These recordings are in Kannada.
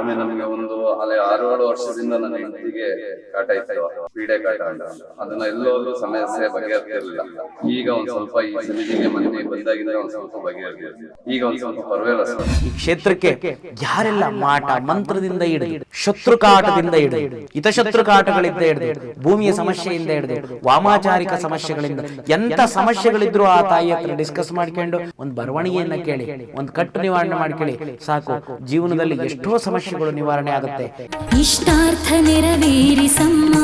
ಸ್ವಾಮಿ ನಮಗೆ ಒಂದು ಅಲ್ಲಿ ಆರು ಏಳು ವರ್ಷದಿಂದ ನನ್ನ ಹೆಂಡತಿಗೆ ಕಾಟ ಇತ್ತು ಪೀಡೆ ಕಾಟ ಅಂತ ಅದನ್ನ ಎಲ್ಲೋದ್ರೂ ಸಮಸ್ಯೆ ಬಗೆಹರ್ತಿರ್ಲಿಲ್ಲ. ಈಗ ಒಂದ್ ಸ್ವಲ್ಪ ಈ ಸಮಿತಿಗೆ ಮನೆ ಬಂದಾಗಿಂದ ಒಂದ್ ಸ್ವಲ್ಪ ಬಗೆಹರಿದೆ ಈಗ ಒಂದ್ ಸ್ವಲ್ಪ ಪರವಾಗಿಲ್ಲ ಸರ್. ಈ ಕ್ಷೇತ್ರಕ್ಕೆ ಯಾರೆಲ್ಲ ಮಾಟ ಮಂತ್ರದಿಂದ ಹಿಡಿದು, ಶತ್ರು ಕಾಟದಿಂದ ಹಿಡಿದು ಹಿತಶತ್ರು ಕಾಟಗಳಿಂದ ಹಿಡಿದು, ಭೂಮಿಯ ಸಮಸ್ಯೆಯಿಂದ ಹಿಡಿದು, ವಾಮಾಚಾರಿಕ ಸಮಸ್ಯೆಗಳಿಂದ ಎಂತ ಸಮಸ್ಯೆಗಳಿದ್ರು ಆ ತಾಯಿ ಹತ್ರ ಡಿಸ್ಕಸ್ ಮಾಡ್ಕೊಂಡು ಒಂದು ಬರವಣಿಗೆಯನ್ನ ಕೇಳಿ, ಒಂದು ಕಟ್ಟು ನಿವಾರಣೆ ಮಾಡ್ಕೊಳ್ಳಿ. ಸಾಕು, ಜೀವನದಲ್ಲಿ ಎಷ್ಟೋ ಸಮಸ್ಯೆಗಳು ನಿವಾರಣೆ ಆಗುತ್ತೆ. ಇಷ್ಟಾರ್ಥ ನೆರವೇರಿಸಮ್ಮ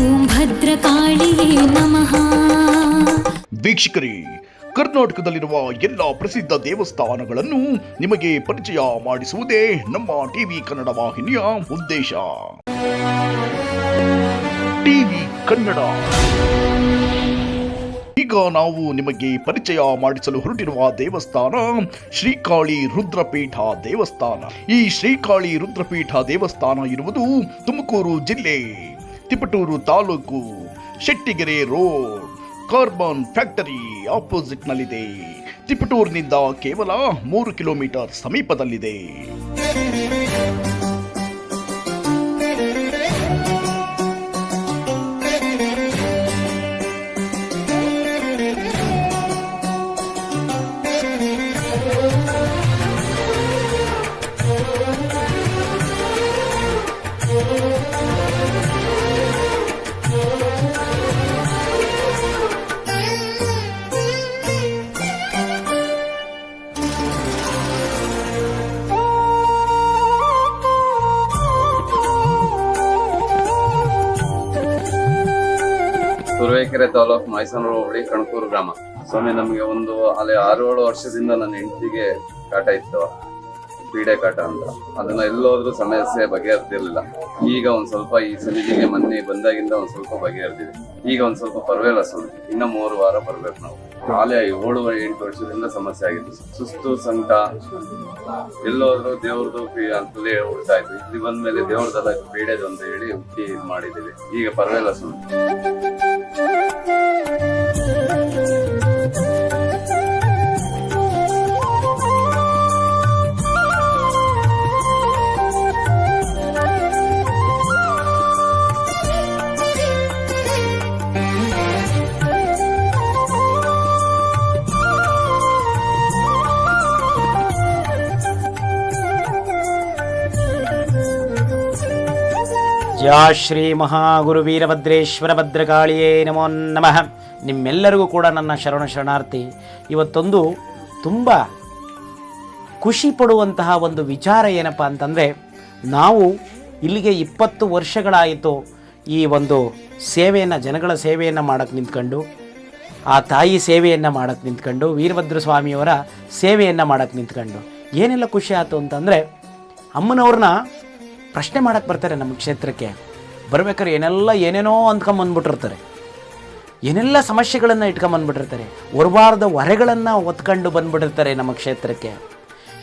ಓಂ ಭದ್ರಕಾಳಿಯೇ ನಮಃ. ವೀಕ್ಷಕರೇ ಕರ್ನಾಟಕದಲ್ಲಿರುವ ಎಲ್ಲ ಪ್ರಸಿದ್ಧ ದೇವಸ್ಥಾನಗಳನ್ನು ನಿಮಗೆ ಪರಿಚಯ ಮಾಡಿಸುವುದೇ ನಮ್ಮ ಟಿವಿ ಕನ್ನಡ ವಾಹಿನಿಯ ಉದ್ದೇಶ. ಟಿವಿ ಕನ್ನಡ. ಈಗ ನಾವು ನಿಮಗೆ ಪರಿಚಯ ಮಾಡಿಸಲು ಹೊರಟಿರುವ ದೇವಸ್ಥಾನ ಶ್ರೀಕಾಳಿ ರುದ್ರಪೀಠ ದೇವಸ್ಥಾನ. ಈ ಶ್ರೀಕಾಳಿ ರುದ್ರಪೀಠ ದೇವಸ್ಥಾನ ಇರುವುದು ತುಮಕೂರು ಜಿಲ್ಲೆ, Tiptur taluk, Shettigere road, carbon factory opposite ನಲ್ಲಿದೆ ತಿಪಟೂರಿನಿಂದ ಕೇವಲ ಮೂರು ಕಿಲೋಮೀಟರ್ ಸಮೀಪದಲ್ಲಿದೆ. ತಾಲೂಕು ಮೈಸೂರು ಹೋಬಳಿ ಕಣಕೂರು ಗ್ರಾಮ. ಸ್ವಾಮಿ, ನಮಗೆ ಒಂದು ಅಲ್ಲಿ ಆರು ಏಳು ವರ್ಷದಿಂದ ನನ್ನ ಹೆಂಡತಿಗೆ ಕಾಟ ಇತ್ತು. ಪೀಡೆ ಕಾಟ ಅಂತ. ಅದನ್ನ ಎಲ್ಲೋದ್ರೂ ಸಮಸ್ಯೆ ಬಗೆಹರ್ತಿರ್ಲಿಲ್ಲ ಈಗ ಒಂದ್ ಸ್ವಲ್ಪ ಈ ಸಮಿತಿಗೆ ಮೊನ್ನೆ ಬಂದಾಗಿಂದ ಒಂದ್ ಸ್ವಲ್ಪ ಬಗೆಹರ್ದಿದೆ. ಈಗ ಒಂದ್ ಸ್ವಲ್ಪ ಪರವಾಗಿಲ್ಲ ಸ್ವಾಮಿ. ಇನ್ನ ಮೂರು ವಾರ ಬರ್ಬೇಕು ನಾವು. ಆಲೆ ಏಳು, ಎಂಟು ವರ್ಷದಿಂದ ಸಮಸ್ಯೆ ಆಗಿತ್ತು ಸುಸ್ತು, ಸಂಕಟ, ಎಲ್ಲೋದ್ರು ದೇವ್ರದ್ದು ಅಂತಲೇ ಹುಡ್ತಾ ಇದ್ವಿ. ಇಲ್ಲಿ ಬಂದ್ಮೇಲೆ ದೇವ್ರದ್ದೆಲ್ಲ ಪೀಡೆದು ಅಂತ ಹೇಳಿ ಹುಟ್ಟಿ ಇದ್ ಮಾಡಿದೀವಿ ಈಗ ಪರವಾಗಿಲ್ಲ ಸ್ವಾಮಿ. ಜಯ ಶ್ರೀ ಮಹಾಗುರು ವೀರಭದ್ರೇಶ್ವರ ಭದ್ರಕಾಳಿಯೇ ನಮೋ ನಮಃ. ನಿಮ್ಮೆಲ್ಲರಿಗೂ ಕೂಡ ನನ್ನ ಶರಣ ಶರಣಾರ್ಥಿ, ಇವತ್ತೊಂದು ತುಂಬ ಖುಷಿ ಪಡುವಂತಹ ಒಂದು ವಿಚಾರ ಏನಪ್ಪ ಅಂತಂದರೆ, ನಾವು ಇಲ್ಲಿಗೆ ಇಪ್ಪತ್ತು ವರ್ಷಗಳಾಯಿತು ಈ ಒಂದು ಸೇವೆಯನ್ನು, ಜನಗಳ ಸೇವೆಯನ್ನು ಮಾಡೋಕ್ಕೆ ನಿಂತ್ಕೊಂಡು, ಆ ತಾಯಿ ಸೇವೆಯನ್ನು ಮಾಡೋಕ್ಕೆ ನಿಂತ್ಕೊಂಡು, ವೀರಭದ್ರ ಸ್ವಾಮಿಯವರ ಸೇವೆಯನ್ನು ಮಾಡೋಕ್ಕೆ ನಿಂತ್ಕೊಂಡು, ಏನೆಲ್ಲ ಖುಷಿ ಆಯಿತು ಅಂತಂದರೆ, ಅಮ್ಮನವ್ರನ್ನ ಪ್ರಶ್ನೆ ಮಾಡಕ್ಕೆ ಬರ್ತಾರೆ ನಮ್ಮ ಕ್ಷೇತ್ರಕ್ಕೆ. ಬರ್ಬೇಕಾದ್ರೆ ಏನೆಲ್ಲ ಏನೇನೋ ಅಂದ್ಕೊಂಬಂದ್ಬಿಟ್ಟಿರ್ತಾರೆ ಏನೆಲ್ಲ ಸಮಸ್ಯೆಗಳನ್ನು ಇಟ್ಕೊಂಬಂದ್ಬಿಟ್ಟಿರ್ತಾರೆ ಹೊರಬಾರ್ದ ಹೊರೆಗಳನ್ನು ಒತ್ಕೊಂಡು ಬಂದ್ಬಿಟ್ಟಿರ್ತಾರೆ ನಮ್ಮ ಕ್ಷೇತ್ರಕ್ಕೆ.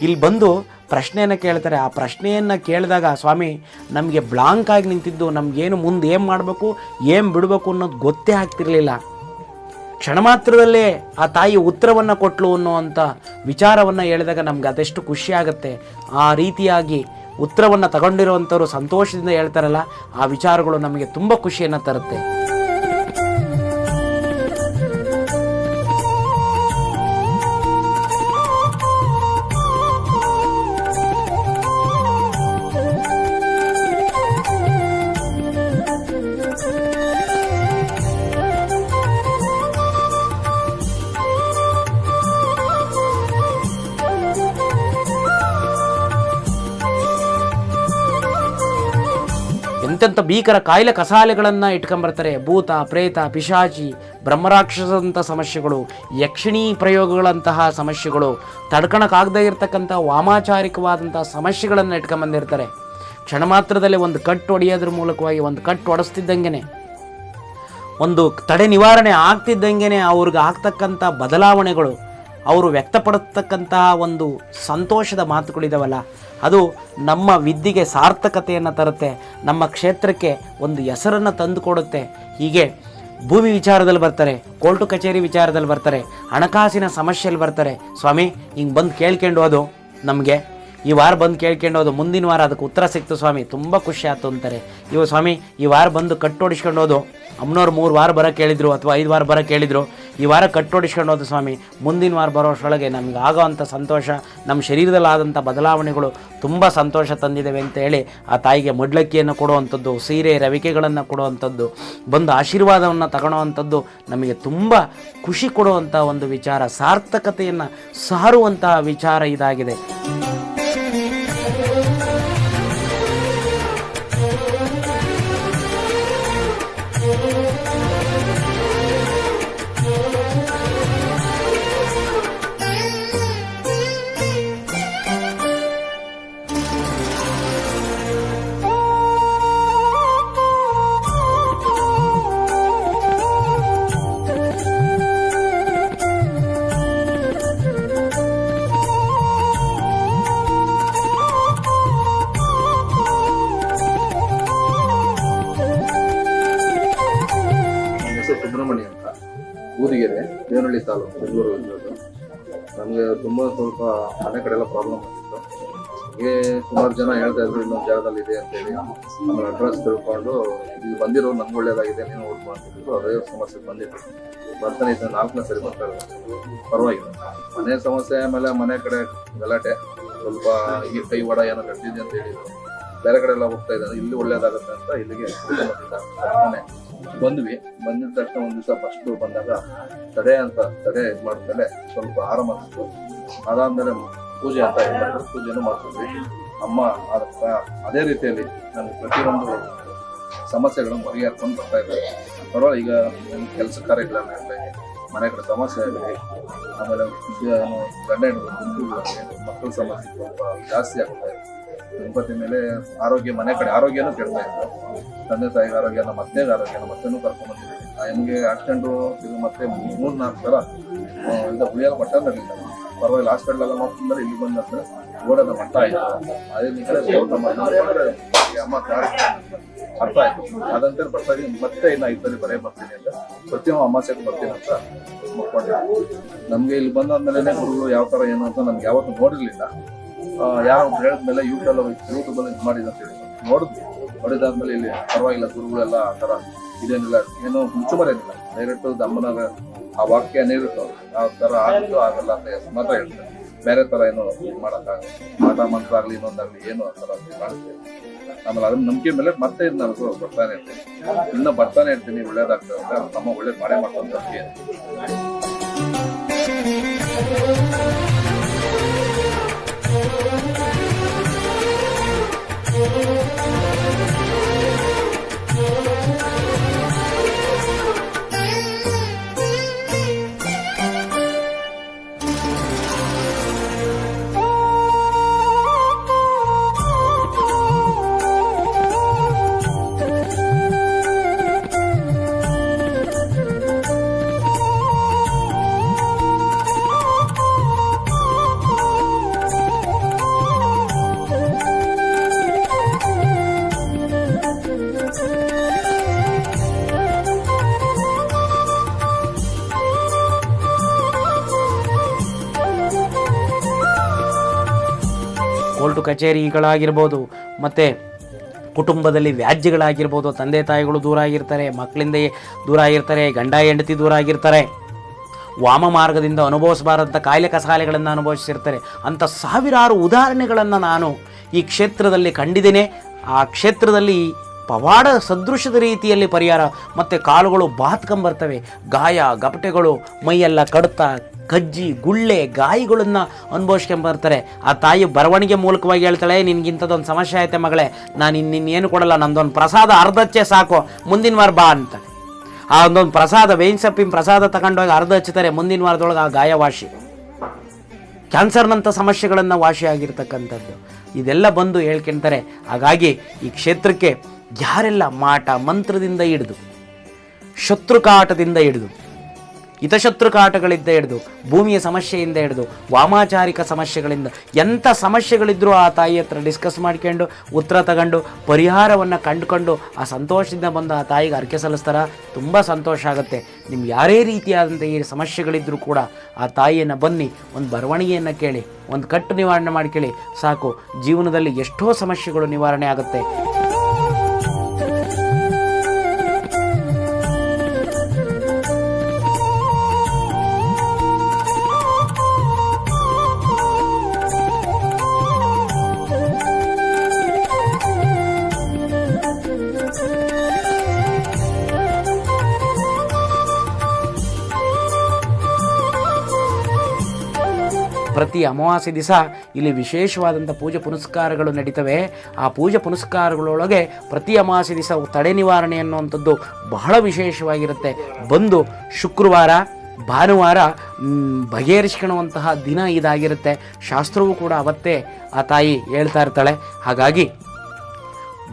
ಇಲ್ಲಿ ಬಂದು ಪ್ರಶ್ನೆಯನ್ನು ಕೇಳ್ತಾರೆ. ಆ ಪ್ರಶ್ನೆಯನ್ನು ಕೇಳಿದಾಗ ಸ್ವಾಮಿ, ನಮಗೆ ಬ್ಲಾಂಕ್ ಆಗಿ ನಿಂತಿದ್ದು ನಮಗೇನು ಮುಂದೆ ಏನು ಮಾಡಬೇಕು, ಏನು ಬಿಡಬೇಕು ಅನ್ನೋದು ಗೊತ್ತೇ ಆಗ್ತಿರಲಿಲ್ಲ. ಕ್ಷಣ ಮಾತ್ರದಲ್ಲೇ ಆ ತಾಯಿ ಉತ್ತರವನ್ನು ಕೊಟ್ಲು ಅನ್ನುವಂಥ ವಿಚಾರವನ್ನು ಹೇಳಿದಾಗ ನಮ್ಗೆ ಅದೆಷ್ಟು ಖುಷಿ ಆಗುತ್ತೆ. ಆ ರೀತಿಯಾಗಿ ಉತ್ತರವನ್ನು ತಗೊಂಡಿರುವಂಥವ್ರು ಸಂತೋಷದಿಂದ ಹೇಳ್ತಾರಲ್ಲ ಆ ವಿಚಾರಗಳು ನಮಗೆ ತುಂಬ ಖುಷಿಯನ್ನು ತರುತ್ತೆ. ಎಂತೆಂಥ ಭೀಕರ ಕಾಯಿಲೆ ಕಸಾಲೆಗಳನ್ನು ಇಟ್ಕೊಂಬರ್ತಾರೆ ಭೂತ, ಪ್ರೇತ, ಪಿಶಾಚಿ ಬ್ರಹ್ಮರಾಕ್ಷಸದಂಥ ಸಮಸ್ಯೆಗಳು, ಯಕ್ಷಿಣಿ ಪ್ರಯೋಗಗಳಂತಹ ಸಮಸ್ಯೆಗಳು, ತಡ್ಕಣಕ್ಕಾಗದೇ ಇರತಕ್ಕಂಥ ವಾಮಾಚಾರಿಕವಾದಂಥ ಸಮಸ್ಯೆಗಳನ್ನು ಇಟ್ಕೊಂಬಂದಿರ್ತಾರೆ ಕ್ಷಣ ಮಾತ್ರದಲ್ಲಿ ಒಂದು ಕಟ್ಟು ಹೊಡೆಯೋದ್ರ ಮೂಲಕವಾಗಿ ಒಂದು ಕಟ್ಟು ಹೊಡೆಸ್ತಿದ್ದಂಗೆ ಒಂದು ತಡೆ ನಿವಾರಣೆ ಆಗ್ತಿದ್ದಂಗೆ ಅವ್ರಿಗೆ ಆಗ್ತಕ್ಕಂಥ ಬದಲಾವಣೆಗಳು ಅವರು ವ್ಯಕ್ತಪಡತಕ್ಕಂತಹ ಒಂದು ಸಂತೋಷದ ಮಾತುಗಳಿದಾವಲ್ಲ, ಅದು ನಮ್ಮ ವಿದ್ಯೆಗೆ ಸಾರ್ಥಕತೆಯನ್ನು ತರುತ್ತೆ, ನಮ್ಮ ಕ್ಷೇತ್ರಕ್ಕೆ ಒಂದು ಹೆಸರನ್ನು ತಂದುಕೊಡುತ್ತೆ. ಹೀಗೆ ಭೂಮಿ ವಿಚಾರದಲ್ಲಿ ಬರ್ತಾರೆ, ಕೋರ್ಟು ಕಚೇರಿ ವಿಚಾರದಲ್ಲಿ ಬರ್ತಾರೆ, ಹಣಕಾಸಿನ ಸಮಸ್ಯೆಯಲ್ಲಿ ಬರ್ತಾರೆ. ಸ್ವಾಮಿ, ಹಿಂಗೆ ಬಂದು ಕೇಳ್ಕೊಂಡು ಅದು ನಮಗೆ. ಈ ವಾರ ಬಂದು ಕೇಳ್ಕೊಂಡು ಹೋದು, ಮುಂದಿನ ವಾರ ಅದಕ್ಕೆ ಉತ್ತರ ಸಿಕ್ತು ಸ್ವಾಮಿ, ತುಂಬ ಖುಷಿ ಆಯ್ತು ಅಂತಾರೆ. ಇವ ಸ್ವಾಮಿ, ಈ ವಾರ ಬಂದು ಕಟ್ಟೋಡಿಸ್ಕೊಂಡು ಹೋದು. ಅಮ್ಮನವ್ರು ಮೂರು ವಾರ ಬರೋಕೆ ಹೇಳಿದ್ರು ಅಥವಾ ಐದು ವಾರ ಬರೋಕೆ ಹೇಳಿದ್ರು, ಈ ವಾರ ಕಟ್ಟೋಡಿಸ್ಕೊಂಡು ಹೋದ ಸ್ವಾಮಿ. ಮುಂದಿನ ವಾರ ಬರೋಷ್ಟರೊಳಗೆ ನಮ್ಗೆ ಆಗೋವಂಥ ಸಂತೋಷ ನಮ್ಮ ಶರೀರದಲ್ಲಾದಂಥ ಬದಲಾವಣೆಗಳು ತುಂಬ ಸಂತೋಷ ತಂದಿದ್ದಾವೆ ಅಂತ ಹೇಳಿ ಆ ತಾಯಿಗೆ ಮಡ್ಲಕ್ಕಿಯನ್ನು ಕೊಡುವಂಥದ್ದು, ಸೀರೆ, ರವಿಕೆಗಳನ್ನು ಕೊಡುವಂಥದ್ದು, ಬಂದು ಆಶೀರ್ವಾದವನ್ನು ತಗೊಳ್ಳೋವಂಥದ್ದು ನಮಗೆ ತುಂಬ ಖುಷಿ ಕೊಡುವಂಥ ಒಂದು ವಿಚಾರ, ಸಾರ್ಥಕತೆಯನ್ನು ಸಾರುವಂತಹ ವಿಚಾರ ಇದಾಗಿದೆ. ಊರಿಗೆರೆ ದೇವನಹಳ್ಳಿ ತಾಲೂಕು, ಬೆಂಗಳೂರು ಇರೋದು ನಮಗೆ ತುಂಬ ಸ್ವಲ್ಪ ಮನೆ ಕಡೆ ಪ್ರಾಬ್ಲಮ್ ಆಗಿತ್ತು ಹೀಗೆ ಸುಮಾರು ಜನ ಹೇಳ್ತಾ ಇದ್ರು, ಇನ್ನೊಂದು ಜಾಗದಲ್ಲಿ ಇದೆ ಅಂತ ಹೇಳಿ ಆಮೇಲೆ ಅಡ್ರೆಸ್ ತಿಳ್ಕೊಂಡು, ಇಲ್ಲಿ ಬಂದಿರೋ ನಮ್ಗೆ ಒಳ್ಳೇದಾಗಿದೆ, ನೀನು ಓಟ್ ಮಾಡ್ತಿದ್ರು ಅದೇ ಸಮಸ್ಯೆ ಬಂದಿತ್ತು. ಬರ್ತಾನೆ ಇದ್ದ ನಾಲ್ಕನೇ ಸರಿ ಬರ್ತಾ ಇಲ್ಲ ಪರವಾಗಿಲ್ಲ. ಮನೆ ಸಮಸ್ಯೆ ಆಮೇಲೆ ಮನೆ ಕಡೆ ಗಲಾಟೆ. ಸ್ವಲ್ಪ ಈ ಕೈ ವಡ ಏನೋ ಕಟ್ಟಿದೆ ಅಂತ ಹೇಳಿದ್ರು. ಬೇರೆ ಕಡೆ ಎಲ್ಲ ಹೋಗ್ತಾ ಇದ್ದಾರೆ. ಇಲ್ಲಿ ಒಳ್ಳೇದಾಗುತ್ತೆ ಅಂತ ಇಲ್ಲಿಗೆ ಬಂದಿದ್ದ ಬಂದ್ವಿ. ಬಂದಿದ ತಕ್ಷಣ ಒಂದು ದಿವಸ ಫಸ್ಟ್ ಬಂದಾಗ ತಡೆ ಅಂತ ತಡೆ ಇದು ಮಾಡ್ತಾರೆ ಸ್ವಲ್ಪ ಆರಾಮ ಅನಿಸ್ತು ಅದಾದ್ಮೇಲೆ ಪೂಜೆ ಅಂತ ಇದ್ ಪೂಜೆನು ಮಾಡ್ತಿದ್ವಿ. ಅಮ್ಮ ಅದಕ್ಕ ಅದೇ ರೀತಿಯಲ್ಲಿ ನನಗೆ ಪ್ರತಿಯೊಂದು ಸಮಸ್ಯೆಗಳನ್ನು ಬಗೆಹರ್ಕೊಂಡು ಬರ್ತಾ ಇದ್ದಾರೆ ಪರವಾಗಿಲ್ಲ, ಈಗ ನನ್ನ ಕೆಲಸ ಕಾರ್ಯಗಳಲ್ಲೇ ಮನೆ ಕಡೆ ಸಮಸ್ಯೆ ಆಗಲಿ ಆಮೇಲೆ ಗಂಡ ಹೆಣ್ಣು ಮಕ್ಕಳ ಸಮಸ್ಯೆ ಸ್ವಲ್ಪ ಜಾಸ್ತಿ ಆಗ್ತಾ ಇದೆ. ಗಣಪತಿ ಮೇಲೆ ಆರೋಗ್ಯ, ಮನೆ ಕಡೆ ಆರೋಗ್ಯನೂ ಕೇಳ್ತಾ ಇದ್ದರು ತಂದೆ ತಾಯಿಗೆ ಆರೋಗ್ಯ ನಮ್ಮ ಅತ್ತೆಗೆ ಆರೋಗ್ಯ ನಮ್ಮ ಅತ್ತೆನೂ ಕರ್ಕೊಂಡ್ಬಂದಿದ್ದೀನಿ ನಮಗೆ ಆಕ್ಸಿಡೆಂಟು ಇದು ಮತ್ತೆ ಮೂರು, ನಾಲ್ಕು ಸಲ ಇದು ಉಳಿಯಲ್ಲ ಮಟ್ಟ ನಡೀಲ್ಲ ಪರವಾಗಿಲ್ಲ ಹಾಸ್ಪಿಟ್ಲೆಲ್ಲ ನೋಡ್ಕೊಂಡ್ರೆ ಇಲ್ಲಿ ಬಂದ ಗೋಡದ ಮಟ್ಟ ಆಯಿತು. ಅದೇ ನಿಖರ ಅಮ್ಮ ಅರ್ಥ ಆಯ್ತು. ಅದಂತೇಳಿ ಬರ್ತಾ ಇದೀನಿ ಮತ್ತೆ ಇನ್ನು ಐದು ಸರಿ ಬರೇ ಬರ್ತೀನಿ ಅಂತ. ಪ್ರತಿಯೊಂದು ಅಮಾಸೆಗೆ ಬರ್ತೀನಿ ಅಂತ ಮುಕ್ಕೊಂಡಿದ್ದೆ ನಮಗೆ ಇಲ್ಲಿ ಬಂದಾದ್ಮೇಲೆ ಗುರುಗಳು ಯಾವ ಥರ ಏನು ಅಂತ ನಮ್ಗೆ ಯಾವತ್ತೂ ನೋಡಿರ್ಲಿಲ್ಲ. ಆ, ಹೇಳಿದ ಮೇಲೆ ಹೇಳಿದ್ಮೇಲೆ ಯೂಟ್ಯೂಬ್ ಯೂಟ್ಯೂಬ್ ಅಲ್ಲಿ ಇದು ಮಾಡಿದ ಅಂತ ಹೇಳಿ. ನೋಡಿದ್ವಿ. ನೋಡಿದಾದ್ಮೇಲೆ ಇಲ್ಲಿ ಪರವಾಗಿಲ್ಲ ಗುರುಗಳೆಲ್ಲ ಆ ಥರ ಇದೇನಿಲ್ಲ. ಏನು ಮುಚ್ಚುಮರೇನಿಲ್ಲ ಡೈರೆಕ್ಟ್ ದಮ್ಮನ ಆ ವಾಕ್ಯ ಇರುತ್ತೆ ಯಾವ ಥರ ಆಗುತ್ತೋ ಆಗಲ್ಲ ಅಂತ ಮಾತ್ರ ಹೇಳ್ತಾರೆ. ಬೇರೆ ತರ ಏನು ಮಾಡಕ್ಕಾಗಲ್ಲ. ಮಾಟ ಮಂತ್ರ ಆಗ್ಲಿ ಇನ್ನೊಂದಾಗ್ಲಿ ಏನು ಆ ಥರ ಮಾಡುತ್ತೆ ಆಮೇಲೆ ಅದನ್ನ ನಂಬಿಕೆ ಮೇಲೆ ಮತ್ತೆ ಇದು ನನಗೂ ಬರ್ತಾನೆ ಇರ್ತೀನಿ. ಇನ್ನೂ ಬರ್ತಾನೆ ಇರ್ತೀನಿ. ಒಳ್ಳೇದಾಗ್ತದೆ ಅಂತ ನಮ್ಮ ಒಳ್ಳೇದು ಮಾಡೇ ಮಾಡ್ಕೊಂತ ಕೋರ್ಟು ಕಚೇರಿಗಳಾಗಿರ್ಬೋದು, ಮತ್ತು ಕುಟುಂಬದಲ್ಲಿ ವ್ಯಾಜ್ಯಗಳಾಗಿರ್ಬೋದು, ತಂದೆ ತಾಯಿಗಳು ದೂರ ಆಗಿರ್ತಾರೆ ಮಕ್ಕಳಿಂದ ದೂರ ಆಗಿರ್ತಾರೆ ಗಂಡ ಹೆಂಡತಿ ದೂರ ಆಗಿರ್ತಾರೆ ವಾಮ ಮಾರ್ಗದಿಂದ ಅನುಭವಿಸಬಾರದಂಥ ಕಾಯಿಲೆ ಕಸಾಲೆಗಳನ್ನು ಅನುಭವಿಸಿರ್ತಾರೆ. ಅಂಥ ಸಾವಿರಾರು ಉದಾಹರಣೆಗಳನ್ನು ನಾನು ಈ ಕ್ಷೇತ್ರದಲ್ಲಿ ಕಂಡಿದ್ದೇನೆ. ಆ ಕ್ಷೇತ್ರದಲ್ಲಿ ಪವಾಡ ಸದೃಶದ ರೀತಿಯಲ್ಲಿ ಪರಿಹಾರ, ಮತ್ತು ಕಾಲುಗಳು ಬಾತ್ಕೊಂಬರ್ತವೆ. ಗಾಯ, ಗಪಟೆಗಳು ಮೈಯೆಲ್ಲ ಕಡ್ತ ಕಜ್ಜಿ, ಗುಳ್ಳೆ, ಗಾಯಗಳನ್ನು ಅನುಭವಿಸ್ಕೊಂಬರ್ತಾರೆ. ಆ ತಾಯಿ ಬರವಣಿಗೆ ಮೂಲಕವಾಗಿ ಹೇಳ್ತಾಳೆ ನಿನಗಿಂಥದ್ದೊಂದು ಸಮಸ್ಯೆ ಐತೆ ಮಗಳೇ, ನಾನು ಇನ್ನಿನ್ನೇನು ಕೊಡಲ್ಲ, ನಂದೊಂದು ಪ್ರಸಾದ ಅರ್ಧಚ್ಚೆ ಸಾಕು, ಮುಂದಿನ ವಾರ ಬಾ ಅಂತ ಆ ಒಂದೊಂದು ಪ್ರಸಾದ ಬೇವಿನ ಸೊಪ್ಪಿನ ಪ್ರಸಾದ ತಗೊಂಡೋಗಿ ಅರ್ಧ ಹಚ್ಚುತ್ತಾರೆ ಮುಂದಿನ ವಾರದೊಳಗೆ ಆ ಗಾಯ ವಾಸಿ. ಕ್ಯಾನ್ಸರ್ನಂಥ ಸಮಸ್ಯೆಗಳನ್ನು ವಾಸಿಯಾಗಿರ್ತಕ್ಕಂಥದ್ದು ಇದೆಲ್ಲ ಬಂದು ಹೇಳ್ಕೊಂತಾರೆ, ಹಾಗಾಗಿ ಈ ಕ್ಷೇತ್ರಕ್ಕೆ ಯಾರೆಲ್ಲ ಮಾಟ ಮಂತ್ರದಿಂದ ಹಿಡಿದು, ಶತ್ರುಕಾಟದಿಂದ ಹಿಡಿದು ಹಿತಶತ್ರು ಕಾಟಗಳಿಂದ ಹಿಡಿದು, ಭೂಮಿಯ ಸಮಸ್ಯೆಯಿಂದ ಹಿಡಿದು, ವಾಮಾಚಾರಿಕ ಸಮಸ್ಯೆಗಳಿಂದ ಎಂಥ ಸಮಸ್ಯೆಗಳಿದ್ರೂ ಆ ತಾಯಿ ಹತ್ರ ಡಿಸ್ಕಸ್ ಮಾಡ್ಕೊಂಡು, ಉತ್ತರ ತಗೊಂಡು, ಪರಿಹಾರವನ್ನು ಕಂಡುಕೊಂಡು ಆ ಸಂತೋಷದಿಂದ ಬಂದು ಆ ತಾಯಿಗೆ ಅರ್ಕೆ ಸಲ್ಲಿಸ್ತಾರ. ತುಂಬ ಸಂತೋಷ ಆಗುತ್ತೆ. ನಿಮ್ಗೆ ಯಾರೇ ರೀತಿಯಾದಂಥ ಈ ಸಮಸ್ಯೆಗಳಿದ್ದರೂ ಕೂಡ ಆ ತಾಯಿಯನ್ನು ಬನ್ನಿ, ಒಂದು ಬರವಣಿಗೆಯನ್ನು ಕೇಳಿ, ಒಂದು ಕಟ್ಟು ನಿವಾರಣೆ ಮಾಡ್ಕೊಳ್ಳಿ ಸಾಕು. ಜೀವನದಲ್ಲಿ ಎಷ್ಟೋ ಸಮಸ್ಯೆಗಳು ನಿವಾರಣೆ ಆಗುತ್ತೆ. ಪ್ರತಿ ಅಮಾವಾಸ್ಯೆ ದಿವಸ ಇಲ್ಲಿ ವಿಶೇಷವಾದಂಥ ಪೂಜೆ ಪುನಸ್ಕಾರಗಳು ನಡೀತವೆ. ಆ ಪೂಜೆ ಪುನಸ್ಕಾರಗಳೊಳಗೆ ಪ್ರತಿ ಅಮಾವಾಸ್ಯ ದಿವಸ ತಡೆ ನಿವಾರಣೆ ಅನ್ನುವಂಥದ್ದು ಬಹಳ ವಿಶೇಷವಾಗಿರುತ್ತೆ. ಬಂದು ಶುಕ್ರವಾರ, ಭಾನುವಾರ ಬಗೆಹರಿಸ್ಕೊಳ್ಳುವಂತಹ ದಿನ ಇದಾಗಿರುತ್ತೆ. ಶಾಸ್ತ್ರವೂ ಕೂಡ ಅವತ್ತೇ ಆ ತಾಯಿ ಹೇಳ್ತಾ ಇರ್ತಾಳೆ. ಹಾಗಾಗಿ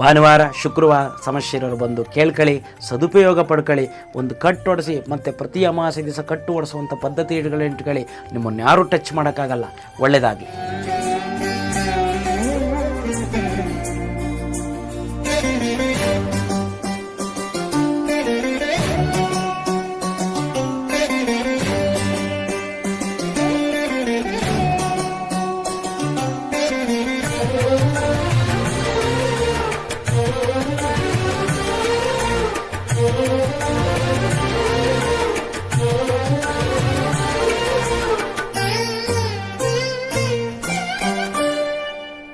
ಭಾನುವಾರ, ಶುಕ್ರವಾರ ಸಮಸ್ಯೆ ಬಂದು ಕೇಳ್ಕೊಳ್ಳಿ ಸದುಪಯೋಗ ಪಡ್ಕೊಳ್ಳಿ ಒಂದು ಕಟ್ಟು ಹೊಡೆಸಿ ಮತ್ತು ಪ್ರತಿ ಅಮಾವಾಸ್ಯ ದಿವಸ ಕಟ್ಟು ಹೊಡೆಸುವಂಥ ಪದ್ಧತಿಗಳು ಇಟ್ಕೊಳ್ಳಿ ನಿಮ್ಮನ್ನು ಯಾರೂ ಟಚ್ ಮಾಡೋಕ್ಕಾಗಲ್ಲ. ಒಳ್ಳೆಯದಾಗಲಿ